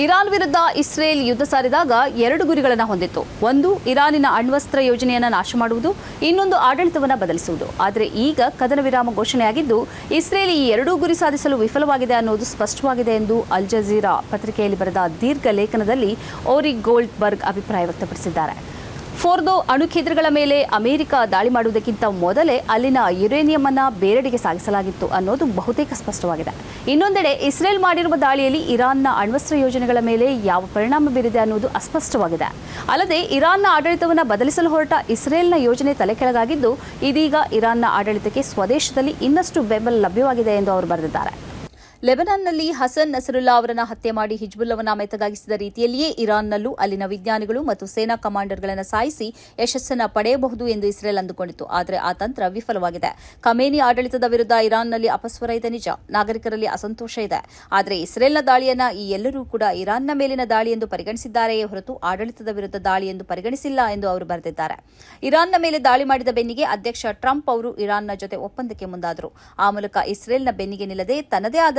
Iran ವಿರುದ್ಧ Israel ಯುದ್ಧ ಸಾರಿದಾಗ ಎರಡು ಗುರಿಗಳನ್ನು ಹೊಂದಿತ್ತು. ಒಂದು, ಇರಾನಿನ ಅಣ್ವಸ್ತ್ರ ಯೋಜನೆಯನ್ನು ನಾಶ ಮಾಡುವುದು, ಇನ್ನೊಂದು ಆಡಳಿತವನ್ನು ಬದಲಿಸುವುದು. ಆದರೆ ಈಗ ಕದನ ವಿರಾಮ ಘೋಷಣೆಯಾಗಿದ್ದು, ಇಸ್ರೇಲ್ ಈ ಎರಡೂ ಗುರಿ ಸಾಧಿಸಲು ವಿಫಲವಾಗಿದೆ ಅನ್ನೋದು ಸ್ಪಷ್ಟವಾಗಿದೆ ಎಂದು ಅಲ್ ಜಜೀರಾ ಪತ್ರಿಕೆಯಲ್ಲಿ ಬರೆದ ದೀರ್ಘ ಲೇಖನದಲ್ಲಿ ಓರಿ ಗೋಲ್ಡ್ ಬರ್ಗ್ ಅಭಿಪ್ರಾಯ ವ್ಯಕ್ತಪಡಿಸಿದ್ದಾರೆ. ಫೋರ್ದೋ ಅಣು ಕೇಂದ್ರಗಳ ಮೇಲೆ ಅಮೆರಿಕ ದಾಳಿ ಮಾಡುವುದಕ್ಕಿಂತ ಮೊದಲೇ ಅಲ್ಲಿನ ಯುರೇನಿಯಂ ಅನ್ನ ಬೇರೆಡೆಗೆ ಸಾಗಿಸಲಾಗಿತ್ತು ಅನ್ನೋದು ಬಹುತೇಕ ಸ್ಪಷ್ಟವಾಗಿದೆ. ಇನ್ನೊಂದೆಡೆ ಇಸ್ರೇಲ್ ಮಾಡಿರುವ ದಾಳಿಯಲ್ಲಿ ಇರಾನ್ನ ಅಣ್ವಸ್ತ್ರ ಯೋಜನೆಗಳ ಮೇಲೆ ಯಾವ ಪರಿಣಾಮ ಬೀರಿದೆ ಅನ್ನೋದು ಅಸ್ಪಷ್ಟವಾಗಿದೆ. ಅಲ್ಲದೆ ಇರಾನ್ನ ಆಡಳಿತವನ್ನು ಬದಲಿಸಲು ಹೊರಟ ಇಸ್ರೇಲ್ನ ಯೋಜನೆ ತಲೆಕೆಳಗಾಗಿದ್ದು ಇದೀಗ ಇರಾನ್ನ ಆಡಳಿತಕ್ಕೆ ಸ್ವದೇಶದಲ್ಲಿ ಇನ್ನಷ್ಟು ಬೆಂಬಲ ಲಭ್ಯವಾಗಿದೆ ಎಂದು ಅವರು ಬರೆದಿದ್ದಾರೆ. ಲೆಬನಾನ್ನಲ್ಲಿ ಹಸನ್ ನಸರುಲ್ಲಾ ಅವರನ್ನು ಹತ್ಯೆ ಮಾಡಿ ಹಿಜ್ಬುಲ್ಲವನ್ನ ಮೆತಗಾಗಿಸಿದ ರೀತಿಯಲ್ಲಿಯೇ ಇರಾನ್ನಲ್ಲೂ ಅಲ್ಲಿನ ವಿಜ್ಞಾನಿಗಳು ಮತ್ತು ಸೇನಾ ಕಮಾಂಡರ್ಗಳನ್ನು ಸಾಯಿಸಿ ಯಶಸ್ಸನ್ನು ಪಡೆಯಬಹುದು ಎಂದು ಇಸ್ರೇಲ್ ಅಂದುಕೊಂಡಿತ್ತು. ಆದರೆ ಆ ತಂತ್ರ ವಿಫಲವಾಗಿದೆ. ಕಮೇನಿ ಆಡಳಿತದ ವಿರುದ್ಧ ಇರಾನ್ನಲ್ಲಿ ಅಪಸ್ವರ ಇದೆ ನಿಜ. ನಾಗರಿಕರಲ್ಲಿ ಅಸಂತೋಷ ಇದೆ. ಆದರೆ ಇಸ್ರೇಲ್ನ ದಾಳಿಯನ್ನ ಈ ಎಲ್ಲರೂ ಕೂಡ ಇರಾನ್ನ ಮೇಲಿನ ದಾಳಿ ಎಂದು ಪರಿಗಣಿಸಿದ್ದಾರೆಯೇ ಹೊರತು ಆಡಳಿತದ ವಿರುದ್ಧ ದಾಳಿ ಎಂದು ಪರಿಗಣಿಸಿಲ್ಲ ಎಂದು ಅವರು ಬರೆದಿದ್ದಾರೆ. ಇರಾನ್ನ ಮೇಲೆ ದಾಳಿ ಮಾಡಿದ ಬೆನ್ನಿಗೆ ಅಧ್ಯಕ್ಷ ಟ್ರಂಪ್ ಅವರು ಇರಾನ್ನ ಜೊತೆ ಒಪ್ಪಂದಕ್ಕೆ ಮುಂದಾದರು. ಆ ಮೂಲಕ ಇಸ್ರೇಲ್ನ ಬೆನ್ನಿಗೆ ನಿಲ್ಲದೆ ತನ್ನದೇ ಆದ